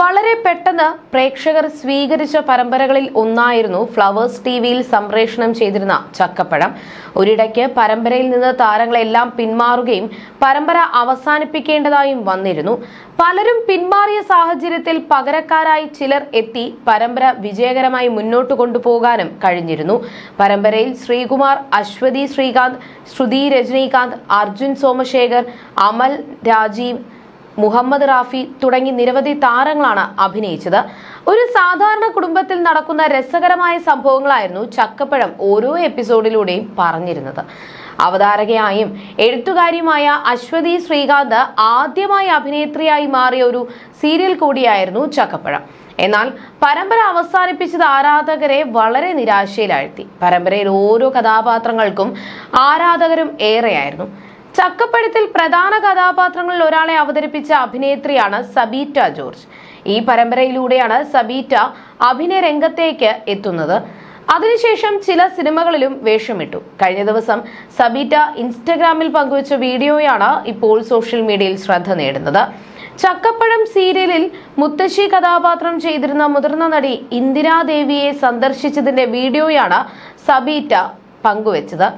വളരെ പെട്ടെന്ന് പ്രേക്ഷകർ സ്വീകരിച്ച പരമ്പരകളിൽ ഒന്നായിരുന്നു ഫ്ലവേഴ്സ് ടി വിയിൽ സംപ്രേഷണം ചെയ്തിരുന്ന ചക്കപ്പഴം. ഒരിടയ്ക്ക് പരമ്പരയിൽ നിന്ന് താരങ്ങളെല്ലാം പിന്മാറുകയും പരമ്പര അവസാനിപ്പിക്കേണ്ടതായും വന്നിരുന്നു. പലരും പിന്മാറിയ സാഹചര്യത്തിൽ പകരക്കാരായി ചിലർ എത്തി പരമ്പര വിജയകരമായി മുന്നോട്ട് കൊണ്ടുപോകാനും കഴിഞ്ഞിരുന്നു. പരമ്പരയിൽ ശ്രീകുമാർ അശ്വതി ശ്രീകാന്ത് ശ്രുതി രജനീകാന്ത് അർജുൻ സോമശേഖർ അമൽ രാജീവ് മുഹമ്മദ് റാഫി തുടങ്ങി നിരവധി താരങ്ങളാണ് അഭിനയിച്ചത്. ഒരു സാധാരണ കുടുംബത്തിൽ നടക്കുന്ന രസകരമായ സംഭവങ്ങളായിരുന്നു ചക്കപ്പഴം ഓരോ എപ്പിസോഡിലൂടെയും പറഞ്ഞിരുന്നത്. അവതാരകയായും എഴുത്തുകാരിയുമായ അശ്വതി ശ്രീകാന്ത് ആദ്യമായി അഭിനേത്രിയായി മാറിയ ഒരു സീരിയൽ കൂടിയായിരുന്നു ചക്കപ്പഴം. എന്നാൽ പരമ്പര അവസാനിപ്പിച്ചത് ആരാധകരെ വളരെ നിരാശയിലാഴ്ത്തി. പരമ്പരയിൽ ഓരോ കഥാപാത്രങ്ങൾക്കും ആരാധകരും ഏറെയായിരുന്നു. ചക്കപ്പഴത്തിൽ പ്രധാന കഥാപാത്രങ്ങളിൽ ഒരാളെ അവതരിപ്പിച്ച അഭിനേത്രിയാണ് സബീറ്റ ജോർജ്. ഈ പരമ്പരയിലൂടെയാണ് സബീറ്റ അഭിനയ രംഗത്തേക്ക് എത്തുന്നത്. അതിനുശേഷം ചില സിനിമകളിലും വേഷമിട്ടു. കഴിഞ്ഞ ദിവസം സബീറ്റ ഇൻസ്റ്റഗ്രാമിൽ പങ്കുവച്ച വീഡിയോയാണ് ഇപ്പോൾ സോഷ്യൽ മീഡിയയിൽ ശ്രദ്ധ നേടുന്നത്. ചക്കപ്പഴം സീരിയലിൽ മുത്തശ്ശി കഥാപാത്രം ചെയ്തിരുന്ന മുതിർന്ന നടി ഇന്ദിരാദേവിയെ സന്ദർശിച്ചതിന്റെ വീഡിയോയാണ് സബീറ്റ പങ്കുവച്ചത്.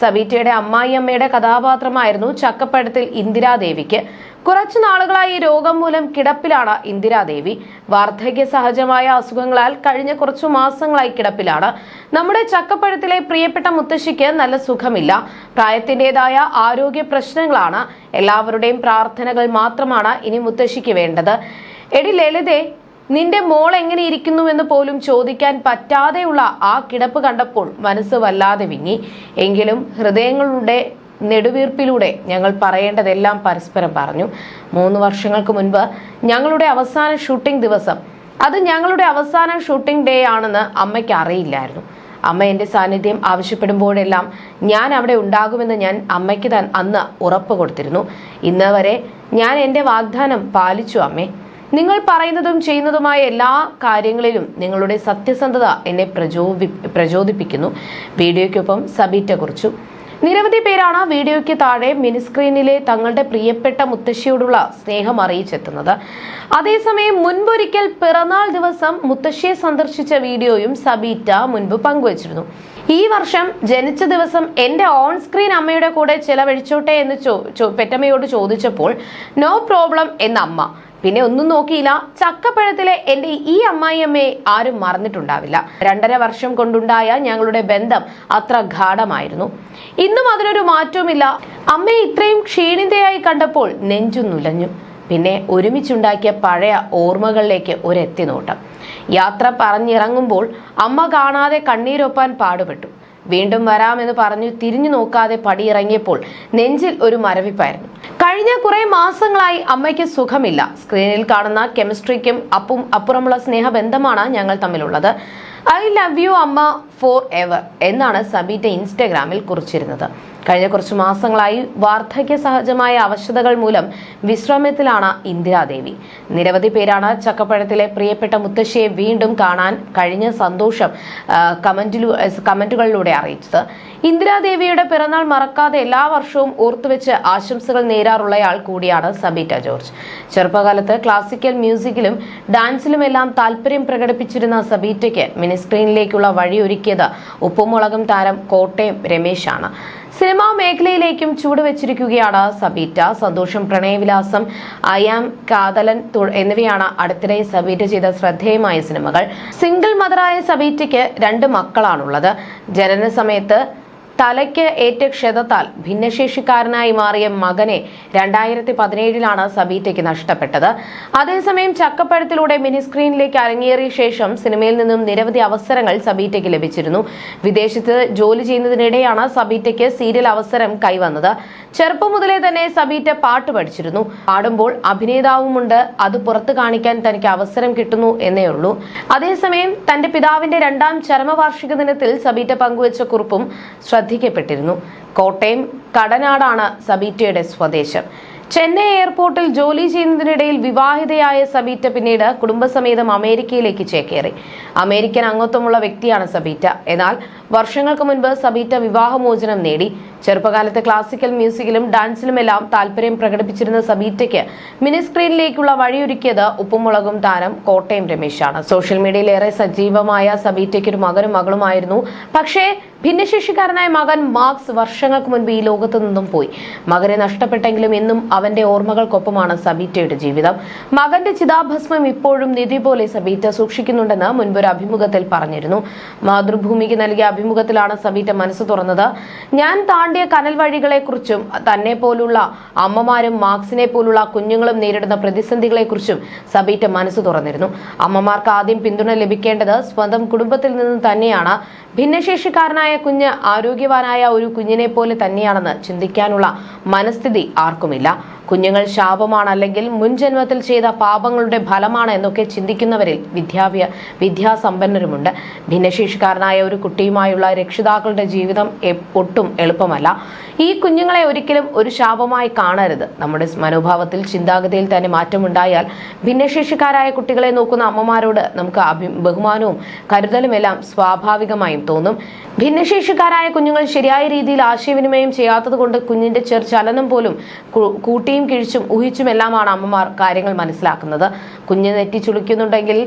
സബീറ്റയുടെ അമ്മായിയമ്മയുടെ കഥാപാത്രമായിരുന്നു ചക്കപ്പഴത്തിൽ ഇന്ദിരാദേവിക്ക്. കുറച്ചു നാളുകളായി രോഗം മൂലം കിടപ്പിലാണ് ഇന്ദിരാദേവി. വാർദ്ധക്യ സഹജമായ അസുഖങ്ങളാൽ കഴിഞ്ഞ കുറച്ചു മാസങ്ങളായി കിടപ്പിലാണ്. നമ്മുടെ ചക്കപ്പഴത്തിലെ പ്രിയപ്പെട്ട മുത്തശ്ശിക്ക് നല്ല സുഖമില്ല. പ്രായത്തിന്റെതായ ആരോഗ്യ പ്രശ്നങ്ങളാണ്. എല്ലാവരുടെയും പ്രാർത്ഥനകൾ മാത്രമാണ് ഇനി മുത്തശ്ശിക്ക് വേണ്ടത്. എടി ലളിതേ നിന്റെ മോൾ എങ്ങനെ ഇരിക്കുന്നുവെന്ന് പോലും ചോദിക്കാൻ പറ്റാതെയുള്ള ആ കിടപ്പ് കണ്ടപ്പോൾ മനസ്സ് വല്ലാതെ വിങ്ങി. എങ്കിലും ഹൃദയങ്ങളുടെ നെടുവീർപ്പിലൂടെ ഞങ്ങൾ പറയേണ്ടതെല്ലാം പരസ്പരം പറഞ്ഞു. മൂന്ന് വർഷങ്ങൾക്ക് മുൻപ് ഞങ്ങളുടെ അവസാന ഷൂട്ടിംഗ് ദിവസം. അത് ഞങ്ങളുടെ അവസാന ഷൂട്ടിംഗ് ഡേ ആണെന്ന് അമ്മയ്ക്ക് അറിയില്ലായിരുന്നു. അമ്മ എന്റെ സാന്നിധ്യം ആവശ്യപ്പെടുമ്പോഴെല്ലാം ഞാൻ അവിടെ ഉണ്ടാകുമെന്ന് ഞാൻ അമ്മയ്ക്ക് അന്ന് ഉറപ്പ് കൊടുത്തിരുന്നു. ഇന്ന് വരെ ഞാൻ എന്റെ വാഗ്ദാനം പാലിച്ചു അമ്മേ. നിങ്ങൾ പറയുന്നതും ചെയ്യുന്നതുമായ എല്ലാ കാര്യങ്ങളിലും നിങ്ങളുടെ സത്യസന്ധത എന്നെ പ്രചോദി പ്രചോദിപ്പിക്കുന്നു. വീഡിയോയ്ക്കൊപ്പം സബീറ്റ കുറിച്ചു. നിരവധി പേരാണ് വീഡിയോയ്ക്ക് താഴെ മിനിസ്ക്രീനിലെ തങ്ങളുടെ പ്രിയപ്പെട്ട മുത്തശ്ശിയോടുള്ള സ്നേഹം അറിയിച്ചെത്തുന്നത്. അതേസമയം മുൻപൊരിക്കൽ പിറന്നാൾ ദിവസം മുത്തശ്ശിയെ സന്ദർശിച്ച വീഡിയോയും സബീറ്റ മുൻപ് പങ്കുവച്ചിരുന്നു. ഈ വർഷം ജനിച്ച ദിവസം എന്റെ ഓൺ സ്ക്രീൻ അമ്മയുടെ കൂടെ ചെലവഴിച്ചോട്ടെ എന്ന് പെറ്റമ്മയോട് ചോദിച്ചപ്പോൾ നോ പ്രോബ്ലം എന്ന അമ്മ പിന്നെ ഒന്നും നോക്കിയില്ല. ചക്കപ്പഴത്തിലെ എന്റെ ഈ അമ്മായിയമ്മയെ ആരും മറന്നിട്ടുണ്ടാവില്ല. രണ്ടര വർഷം കൊണ്ടുണ്ടായ ഞങ്ങളുടെ ബന്ധം അത്ര ഗാഠമായിരുന്നു. ഇന്നും അതിനൊരു മാറ്റവുമില്ല. അമ്മയെ ഇത്രയും ക്ഷീണിതയായി കണ്ടപ്പോൾ നെഞ്ചു നുലഞ്ഞു. പിന്നെ ഒരുമിച്ചുണ്ടാക്കിയ പഴയ ഓർമ്മകളിലേക്ക് ഒരെത്തി നോട്ടം യാത്ര പറഞ്ഞിറങ്ങുമ്പോൾ അമ്മ കാണാതെ കണ്ണീരൊപ്പാൻ പാടുപെട്ടു. വീണ്ടും വരാമെന്ന് പറഞ്ഞു തിരിഞ്ഞു നോക്കാതെ പടിയിറങ്ങിയപ്പോൾ നെഞ്ചിൽ ഒരു മരവിപ്പായിരുന്നു. കഴിഞ്ഞ കുറെ മാസങ്ങളായി അമ്മയ്ക്ക് സുഖമില്ല. സ്ക്രീനിൽ കാണുന്ന കെമിസ്ട്രിക്കും അപ്പും അപ്പുറമുള്ള സ്നേഹബന്ധമാണ് ഞങ്ങൾ തമ്മിലുള്ളത്. ഐ ലവ് യു അമ്മ ഫോർ എവർ എന്നാണ് സബീറ്റ ഇൻസ്റ്റഗ്രാമിൽ കുറിച്ചിരുന്നത്. കഴിഞ്ഞ കുറച്ചു മാസങ്ങളായി വാർദ്ധക്യ സഹജമായ അവശതകൾ മൂലം വിശ്രമത്തിലാണ് ഇന്ദിരാദേവി. നിരവധി പേരാണ് ചക്കപ്പഴത്തിലെ പ്രിയപ്പെട്ട മുത്തശ്ശിയെ വീണ്ടും കാണാൻ കഴിഞ്ഞ സന്തോഷം കമന്റുകളിലൂടെ അറിയിച്ചത്. ഇന്ദിരാദേവിയുടെ പിറന്നാൾ മറക്കാതെ എല്ലാ വർഷവും ഓർത്തുവെച്ച് ആശംസകൾ നേരാറുള്ളയാൾ കൂടിയാണ് സബീറ്റ ജോർജ്. ചെറുപ്പകാലത്ത് ക്ലാസിക്കൽ മ്യൂസിക്കിലും ഡാൻസിലുമെല്ലാം താല്പര്യം പ്രകടിപ്പിച്ചിരുന്ന സബീറ്റയ്ക്ക് മിനിസ്ക്രീനിലേക്കുള്ള വഴിയൊരുക്കിയത് ഉപ്പുമുളകും താരം കോട്ടയം രമേശാണ്. സിനിമാ മേഖലയിലേക്കും ചുവടുവെച്ചിരിക്കുകയാണ് സബീറ്റ. സന്തോഷം പ്രണയവിലാസം അയാം കാതലൻ തു- എന്നിവയാണ് അടുത്തിടെ സബീറ്റ ചെയ്ത ശ്രദ്ധേയമായ സിനിമകൾ. സിംഗിൾ മദറായ സബീറ്റയ്ക്ക് രണ്ട് മക്കളാണുള്ളത്. ജനന സമയത്ത് തലയ്ക്ക് ഏറ്റ ക്ഷതത്താൽ ഭിന്നശേഷിക്കാരനായി മാറിയ മകനെ രണ്ടായിരത്തി പതിനേഴിലാണ് സബീറ്റയ്ക്ക് നഷ്ടപ്പെട്ടത്. അതേസമയം ചക്കപ്പഴത്തിലൂടെ മിനി സ്ക്രീനിലേക്ക് അരങ്ങേറിയ ശേഷം സിനിമയിൽ നിന്നും നിരവധി അവസരങ്ങൾ സബീറ്റയ്ക്ക് ലഭിച്ചിരുന്നു. വിദേശത്ത് ജോലി ചെയ്യുന്നതിനിടെയാണ് സബീറ്റയ്ക്ക് സീരിയൽ അവസരം കൈവന്നത്. ചെറുപ്പം മുതലേ തന്നെ സബീറ്റ പാട്ട് പഠിച്ചിരുന്നു. പാടുമ്പോൾ അഭിനേതാവുമുണ്ട്. അത് പുറത്തു കാണിക്കാൻ തനിക്ക് അവസരം കിട്ടുന്നു എന്നേ ഉള്ളൂ. അതേസമയം തന്റെ പിതാവിന്റെ രണ്ടാം ചരമവാർഷിക ദിനത്തിൽ സബീറ്റ പങ്കുവച്ച കുറിപ്പും ശ്രദ്ധിക്കപ്പെട്ടിരുന്നു. കോട്ടയം കടനാടാണ് സബീറ്റയുടെ സ്വദേശം. ചെന്നൈ എയർപോർട്ടിൽ ജോലി ചെയ്യുന്നതിനിടയിൽ വിവാഹിതയായ സബീറ്റ പിന്നീട് കുടുംബസമേതം അമേരിക്കയിലേക്ക് ചേക്കേറി. അമേരിക്കൻ അംഗത്വമുള്ള വ്യക്തിയാണ് സബീറ്റ. എന്നാൽ വർഷങ്ങൾക്ക് മുൻപ് സബീറ്റ വിവാഹമോചനം നേടി. ചെറുപ്പകാലത്ത് ക്ലാസിക്കൽ മ്യൂസിക്കിലും ഡാൻസിലുമെല്ലാം താല്പര്യം പ്രകടിപ്പിച്ചിരുന്ന സബീറ്റയ്ക്ക് മിനിസ്ക്രീനിലേക്കുള്ള വഴിയൊരുക്കിയത് ഉപ്പുമുളകും താരം കോട്ടയം രമേശാണ്. സോഷ്യൽ മീഡിയയിൽ ഏറെ സജീവമായ സബീറ്റയ്ക്ക് ഒരു മകനും മകളുമായിരുന്നു. പക്ഷേ ഭിന്നശേഷിക്കാരനായ മകൻ മാർക്സ് വർഷങ്ങൾക്ക് മുൻപ് ഈ ലോകത്തു നിന്നും പോയി. മകനെ നഷ്ടപ്പെട്ടെങ്കിലും എന്നും അവന്റെ ഓർമ്മകൾക്കൊപ്പമാണ് സബീറ്റയുടെ ജീവിതം. മകന്റെ ചിതാഭസ്മം ഇപ്പോഴും നിധി പോലെ സബീറ്റ സൂക്ഷിക്കുന്നുണ്ടെന്ന് മുൻപൊരു അഭിമുഖത്തിൽ പറഞ്ഞിരുന്നു. മാതൃഭൂമിക്ക് നൽകിയ അഭിമുഖത്തിലാണ് സബീറ്റ മനസ്സ് തുറന്നത്. ഞാൻ താണ്ടിയ കനൽ വഴികളെക്കുറിച്ചും തന്നെ പോലുള്ള അമ്മമാരും മാർക്സിനെ പോലുള്ള കുഞ്ഞുങ്ങളും നേരിടുന്ന പ്രതിസന്ധികളെക്കുറിച്ചും സബീറ്റ മനസ്സ് തുറന്നിരുന്നു. അമ്മമാർക്ക് ആദ്യം പിന്തുണ ലഭിക്കേണ്ടത് സ്വന്തം കുടുംബത്തിൽ നിന്ന് തന്നെയാണ്. ഭിന്നശേഷിക്കാരനായ കുഞ്ഞ് ആരോഗ്യവാനായ ഒരു കുഞ്ഞിനെ പോലെ തന്നെയാണെന്ന് ചിന്തിക്കാനുള്ള മനസ്ഥിതി ആർക്കുമില്ല. കുഞ്ഞുങ്ങൾ ശാപമാണ് അല്ലെങ്കിൽ മുൻജന്മത്തിൽ ചെയ്ത പാപങ്ങളുടെ ഫലമാണ് എന്നൊക്കെ ചിന്തിക്കുന്നവരിൽ വിദ്യാഭ്യ വിദ്യാസമ്പന്നരുമുണ്ട്. ഭിന്നശേഷിക്കാരനായ ഒരു കുട്ടിയുമായുള്ള രക്ഷിതാക്കളുടെ ജീവിതം ഒട്ടും എളുപ്പമല്ല. ഈ കുഞ്ഞുങ്ങളെ ഒരിക്കലും ഒരു ശാപമായി കാണരുത്. നമ്മുടെ മനോഭാവത്തിൽ ചിന്താഗതിയിൽ തന്നെ മാറ്റമുണ്ടായാൽ ഭിന്നശേഷിക്കാരായ കുട്ടികളെ നോക്കുന്ന അമ്മമാരോട് നമുക്ക് ബഹുമാനവും കരുതലുമെല്ലാം സ്വാഭാവികമായും തോന്നും. ഭിന്നശേഷിക്കാരായ കുഞ്ഞുങ്ങൾ ശരിയായ രീതിയിൽ ആശയവിനിമയം ചെയ്യാത്തത് കൊണ്ട് കുഞ്ഞിന്റെ ചെറു ചലനം പോലും കൂട്ടിയും കിഴിച്ചും ഊഹിച്ചുമെല്ലാമാണ് അമ്മമാർ കാര്യങ്ങൾ മനസ്സിലാക്കുന്നത്. കുഞ്ഞ് നെറ്റി ചുളിക്കുന്നുണ്ടെങ്കിൽ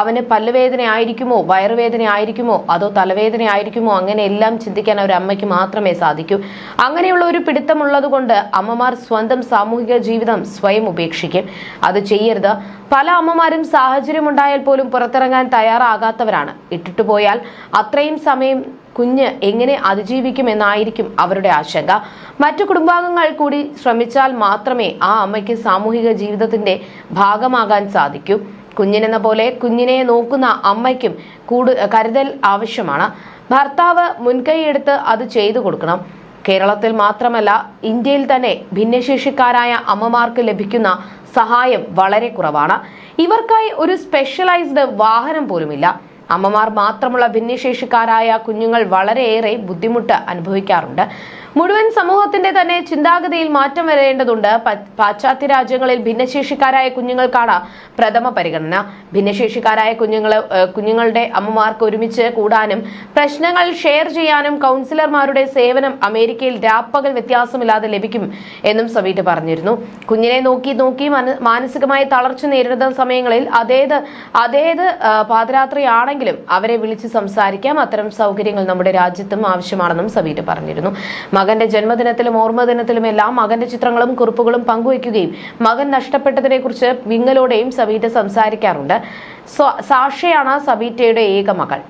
അവന് പല്ലുവേദന ആയിരിക്കുമോ? വയറുവേദന ആയിരിക്കുമോ? അതോ തലവേദന ആയിരിക്കുമോ? അങ്ങനെ എല്ലാം ചിന്തിക്കാൻ ഒരു അമ്മയ്ക്ക് മാത്രമേ സാധിക്കൂ. അങ്ങനെയുള്ള ഒരു പിടുത്തമുള്ളത് കൊണ്ട് അമ്മമാർ സ്വന്തം സാമൂഹിക ജീവിതം സ്വയം ഉപേക്ഷിക്കും. അത് ചെയ്യരുത്. പല അമ്മമാരും സാഹചര്യമുണ്ടായാൽ പോലും പുറത്തിറങ്ങാൻ തയ്യാറാകാത്തവരാണ്. ഇട്ടിട്ടു പോയാൽ അത്രയും സമയം കുഞ്ഞ് എങ്ങനെ അതിജീവിക്കുമെന്നായിരിക്കും അവരുടെ ആശങ്ക. മറ്റു കുടുംബാംഗങ്ങൾ കൂടി ശ്രമിച്ചാൽ മാത്രമേ ആ അമ്മയ്ക്ക് സാമൂഹിക ജീവിതത്തിന്റെ ഭാഗമാകാൻ സാധിക്കൂ. കുഞ്ഞിനെന്ന പോലെ കുഞ്ഞിനെ നോക്കുന്ന അമ്മയ്ക്കും കൂടു കരുതൽ ആവശ്യമാണ്. ഭർത്താവ് മുൻകൈയെടുത്ത് അത് ചെയ്തു കൊടുക്കണം. കേരളത്തിൽ മാത്രമല്ല ഇന്ത്യയിൽ തന്നെ ഭിന്നശേഷിക്കാരായ അമ്മമാർക്ക് ലഭിക്കുന്ന സഹായം വളരെ കുറവാണ്. ഇവർക്കായി ഒരു സ്പെഷ്യലൈസ്ഡ് വാഹനം പോലുമില്ല. അമ്മമാർ മാത്രമുള്ള ഭിന്നശേഷിക്കാരായ കുഞ്ഞുങ്ങൾ വളരെയേറെ ബുദ്ധിമുട്ട് അനുഭവിക്കാറുണ്ട്. മുഴുവൻ സമൂഹത്തിന്റെ തന്നെ ചിന്താഗതിയിൽ മാറ്റം വരേണ്ടതുണ്ട്. പാശ്ചാത്യ രാജ്യങ്ങളിൽ ഭിന്നശേഷിക്കാരായ കുഞ്ഞുങ്ങൾക്കാണ് പ്രഥമ പരിഗണന. ഭിന്നശേഷിക്കാരായ കുഞ്ഞുങ്ങളെ കുഞ്ഞുങ്ങളുടെ അമ്മമാർക്ക് ഒരുമിച്ച് കൂടാനും പ്രശ്നങ്ങൾ ഷെയർ ചെയ്യാനും കൗൺസിലർമാരുടെ സേവനം അമേരിക്കയിൽ രാപ്പകൽ വ്യത്യാസമില്ലാതെ ലഭിക്കും എന്നും സവീറ്റ് പറഞ്ഞിരുന്നു. കുഞ്ഞിനെ നോക്കി നോക്കി മാനസികമായ തളർച്ച നേരിടുന്ന സമയങ്ങളിൽ അതേത് അതേത് പാതിരാത്രിയാണെങ്കിലും അവരെ വിളിച്ച് സംസാരിക്കാം. അത്തരം സൗകര്യങ്ങൾ നമ്മുടെ രാജ്യത്തും ആവശ്യമാണെന്നും സവീറ്റ് പറഞ്ഞിരുന്നു. മകന്റെ ജന്മദിനത്തിലും ഓർമ്മദിനത്തിലും എല്ലാം മകന്റെ ചിത്രങ്ങളും കുറിപ്പുകളും പങ്കുവയ്ക്കുകയും മകൻ നഷ്ടപ്പെട്ടതിനെ കുറിച്ച് വിങ്ങലോടെയും സവീറ്റ സംസാരിക്കാറുണ്ട്. സാക്ഷയാണ് സവീറ്റയുടെ ഏക മകൾ.